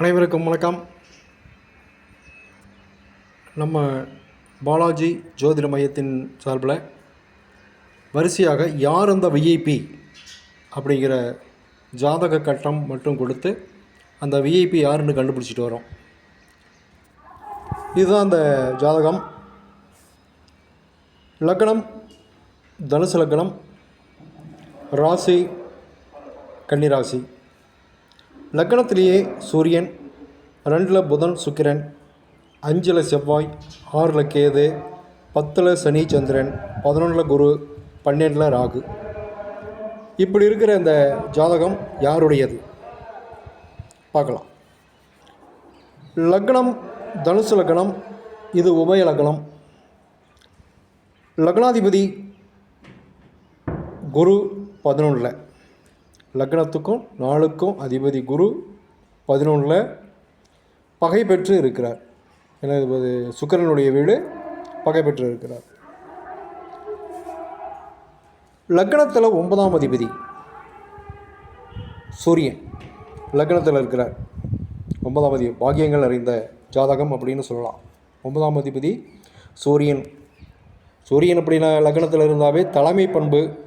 அனைவருக்கும் வணக்கம். நம்ம பாலாஜி ஜோதிட மையத்தின் சார்பில் வரிசையாக யார் அந்த விஐபி அப்படிங்கிற ஜாதக கட்டம் மட்டும் கொடுத்து அந்த விஐபி யாருன்னு கண்டுபிடிச்சிட்டு வரோம். இதுதான் அந்த ஜாதகம். லக்னம் தனுசு லக்னம் ராசி கன்னிராசி. லக்னத்திலேயே சூரியன் ரெண்டில் புதன் சுக்கிரன் அஞ்சில் செவ்வாய் ஆறில் கேது பத்தில் சனி சந்திரன் பதினொன்றில் குரு பன்னெண்டில் ராகு. இப்படி இருக்கிற இந்த ஜாதகம் யாருடையது? பார்க்கலாம். லக்னம் தனுசு லக்னம் இது உபய லக்னம். லக்னாதிபதி குரு பதினொன்றில் லக்னத்துக்கும் நாளுக்கும் அதிபதி குரு பதினொன்றில் பகை பெற்று இருக்கிறார். ஏன்னா இது சுக்கிரனுடைய வீடு பகை பெற்று இருக்கிறார். லக்னத்தில் ஒன்பதாம் அதிபதி சூரியன் லக்னத்தில் இருக்கிறார். ஒன்பதாம் அதிபதி பாக்கியங்கள் அறிந்த ஜாதகம் அப்படின்னு சொல்லலாம். ஒன்பதாம் அதிபதி சூரியன். சூரியன் அப்படின்னா லக்னத்தில் இருந்தாவே தலைமை பண்பு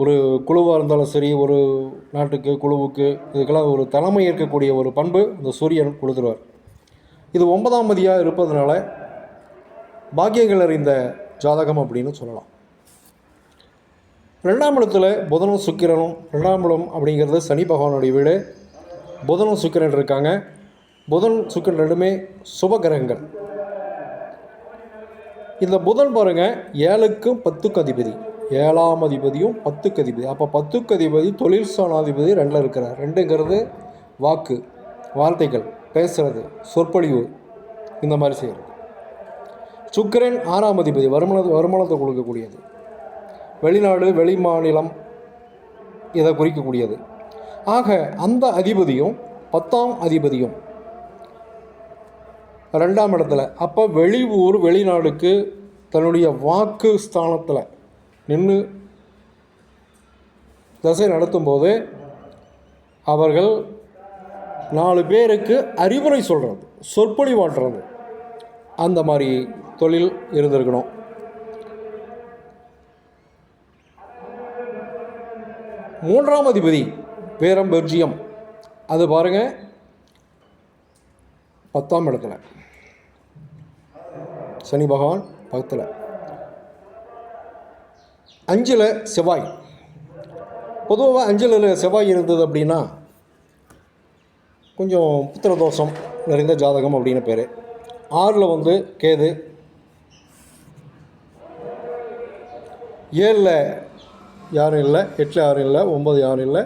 ஒரு குழுவாக இருந்தாலும் சரி ஒரு நாட்டுக்கு குழுவுக்கு இதுக்கெல்லாம் ஒரு தலைமை ஏற்கக்கூடிய ஒரு பண்பு இந்த சூரியன் கொடுத்துருவார். இது ஒன்பதாம் மதியாக இருப்பதனால பாக்கியங்கள் அறிந்த ஜாதகம் அப்படின்னு சொல்லலாம். ரெண்டாம் இடத்துல புதனும் சுக்கிரனும் ரெண்டாம் இடம் அப்படிங்கிறது சனி பகவானுடைய வீடு. புதனும் சுக்கிரன் இருக்காங்க. புதன் சுக்கிரன் ரெண்டுமே சுப கிரகங்கள். இந்த புதன் பாருங்கள் ஏழுக்கும் பத்துக்கும் அதிபதி. ஏழாம் அதிபதியும் பத்துக்கு அதிபதி. அப்போ பத்துக்கு அதிபதி தொழில் ஸ்தானாதிபதி ரெண்டில் இருக்கிறார். ரெண்டுங்கிறது வாக்கு வார்த்தைகள் பேசுறது சொற்பொழிவு இந்த மாதிரி செய்கிறது சுக்கரன் ஆறாம் அதிபதி வருமான வருமானத்தை கொடுக்கக்கூடியது. வெளிநாடு வெளி மாநிலம் இதை குறிக்கக்கூடியது. ஆக அந்த அதிபதியும் பத்தாம் அதிபதியும் ரெண்டாம் இடத்துல. அப்போ வெளியூர் வெளிநாடுக்கு தன்னுடைய வாக்கு ஸ்தானத்தில் நின்று தசை நடத்தும்போது அவர்கள் நாலு பேருக்கு அறிவுரை சொல்கிறது சொற்பொழிவாட்டுறது அந்த மாதிரி தொழில் இருந்திருக்கணும். மூன்றாம் அதிபதி பேரம் பெர்ஜியம். அது பாருங்கள் பத்தாம் இடத்துல. சனி பகவான் பக்கத்தில் அஞ்சில் செவ்வாய். பொதுவாக அஞ்சில் செவ்வாய் இருந்தது அப்படின்னா கொஞ்சம் புத்திர தோஷம் நிறைந்த ஜாதகம் அப்படின்னு பேர். ஆறில் வந்து கேது. ஏழில் யாரும் இல்லை எட்டில் யாரும் இல்லை ஒம்பது யாரும் இல்லை.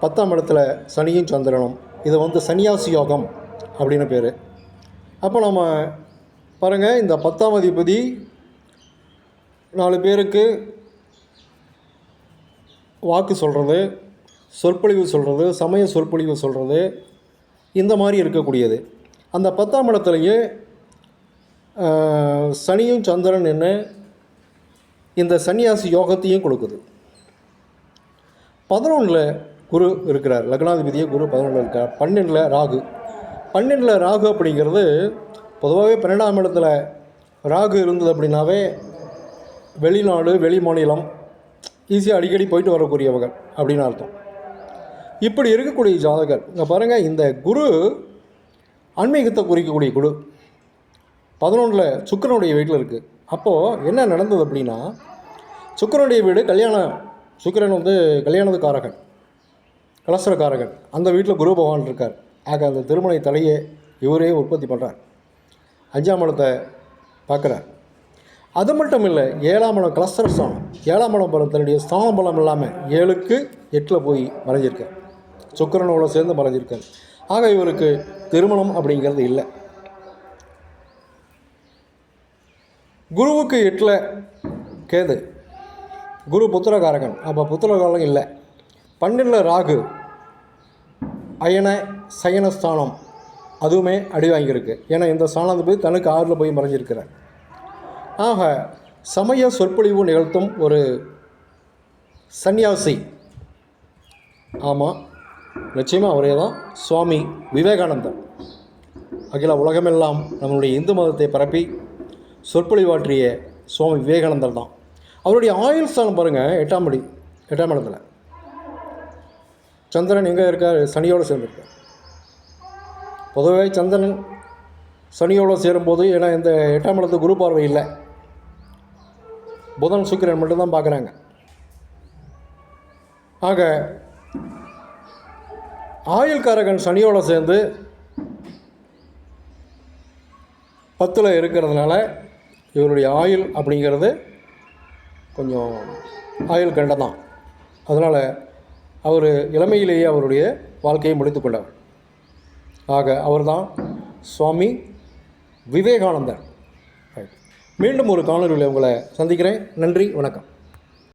பத்தாம் இடத்துல சனியும் சந்திரனும். இது வந்து சன்னியாசி யோகம் அப்படின்னு பேர். அப்போ நம்ம பாருங்கள் இந்த பத்தாம் அதிபதி நாலு பேருக்கு வாக்கு சொல்கிறது சொற்பொழிவு சொல்கிறது சமய சொற்பொழிவு சொல்கிறது இந்த மாதிரி இருக்கக்கூடியது. அந்த பத்தாம் இடத்துலையே சனியும் சந்திரன் என்ன இந்த சன்னியாசி யோகத்தையும் கொடுக்குது. பதினொன்றில் குரு இருக்கிறார். லக்னாதிபதியே குரு பதினொன்றில் இருக்கார். பன்னெண்டில் ராகு. பன்னெண்டில் ராகு அப்படிங்கிறது பொதுவாகவே பன்னெண்டாம் இடத்துல ராகு இருந்தது அப்படின்னாவே வெளிநாடு வெளி மாநிலம் ஈஸியாக அடிக்கடி போயிட்டு வரக்கூடியவங்க அப்படின்னு அர்த்தம். இப்படி இருக்கக்கூடிய ஜாதகர் இங்கே பாருங்கள் இந்த குரு ஆன்மீகத்தை குறிக்கக்கூடிய குரு பதினொன்றில் சுக்கிரனுடைய வீட்டில் இருக்குது அப்போது என்ன நடந்தது அப்படின்னா சுக்கிரனுடைய வீடு கல்யாணம் சுக்கிரன் வந்து கல்யாணத்துக்காரகன் கலசரக்காரகன். அந்த வீட்டில் குரு பகவான் இருக்கார். ஆக அந்த திருமண தலையை இவரே உற்பத்தி பண்ணுறார் அஞ்சாம் இடத்தை பார்க்குறார். அது மட்டும் இல்லை ஏழாம் இடம் கிளஸ்டர் ஸ்தானம் ஏழாம் இடம் பலம் தன்னுடைய ஸ்தான பலம் இல்லாமல் ஏழுக்கு எட்டில் போய் மறைஞ்சிருக்கார் சுக்கிரனோட சேர்ந்து மறைஞ்சிருக்கார் ஆக இவருக்கு திருமணம் அப்படிங்கிறது இல்லை. குருவுக்கு எட்டில் கேது. குரு புத்திரகாரகன். அப்போ புத்திரகாரகம் இல்லை. பன்னெண்டில் ராகு. அயன சயனஸ்தானம். அதுவுமே அடி வாங்கியிருக்கு. ஏன்னா இந்த ஸ்தானாதிபதி தனக்கு ஆறில் போய் மறைஞ்சிருக்கிறார். ஆக சமய சொற்பொழிவு நிகழ்த்தும் ஒரு சந்நியாசி. ஆமாம் நிச்சயமாக அவரே தான் சுவாமி விவேகானந்தர். அகில உலகமெல்லாம் நம்மளுடைய இந்து மதத்தை பரப்பி சொற்பொழிவாற்றிய சுவாமி விவேகானந்தர் தான். அவருடைய ஆயுள் ஸ்தானம் பாருங்கள் எட்டாம் படி எட்டாம் இடத்துல. சந்திரன் எங்கே இருக்கார்? சனியோடு சேர்ந்துருக்கார். பொதுவாக சந்திரன் சனியோடு சேரும்போது ஏன்னா இந்த எட்டாம் இடத்து குரு பார்வை இல்லை. புதன் சுக்கிரன் மட்டும்தான் பார்க்குறாங்க. ஆக ஆயுள்காரகன் சனியோட சேர்ந்து பத்தில் இருக்கிறதுனால இவருடைய ஆயுள் அப்படிங்கிறது கொஞ்சம் ஆயுள் கண்டம் தான் அதனால் அவர் இளமையிலேயே அவருடைய வாழ்க்கையை முடித்து கொண்டவர். ஆக அவர்தான் சுவாமி விவேகானந்தர். மீண்டும் ஒரு காணொலியில் உங்களை சந்திக்கிறேன். நன்றி வணக்கம்.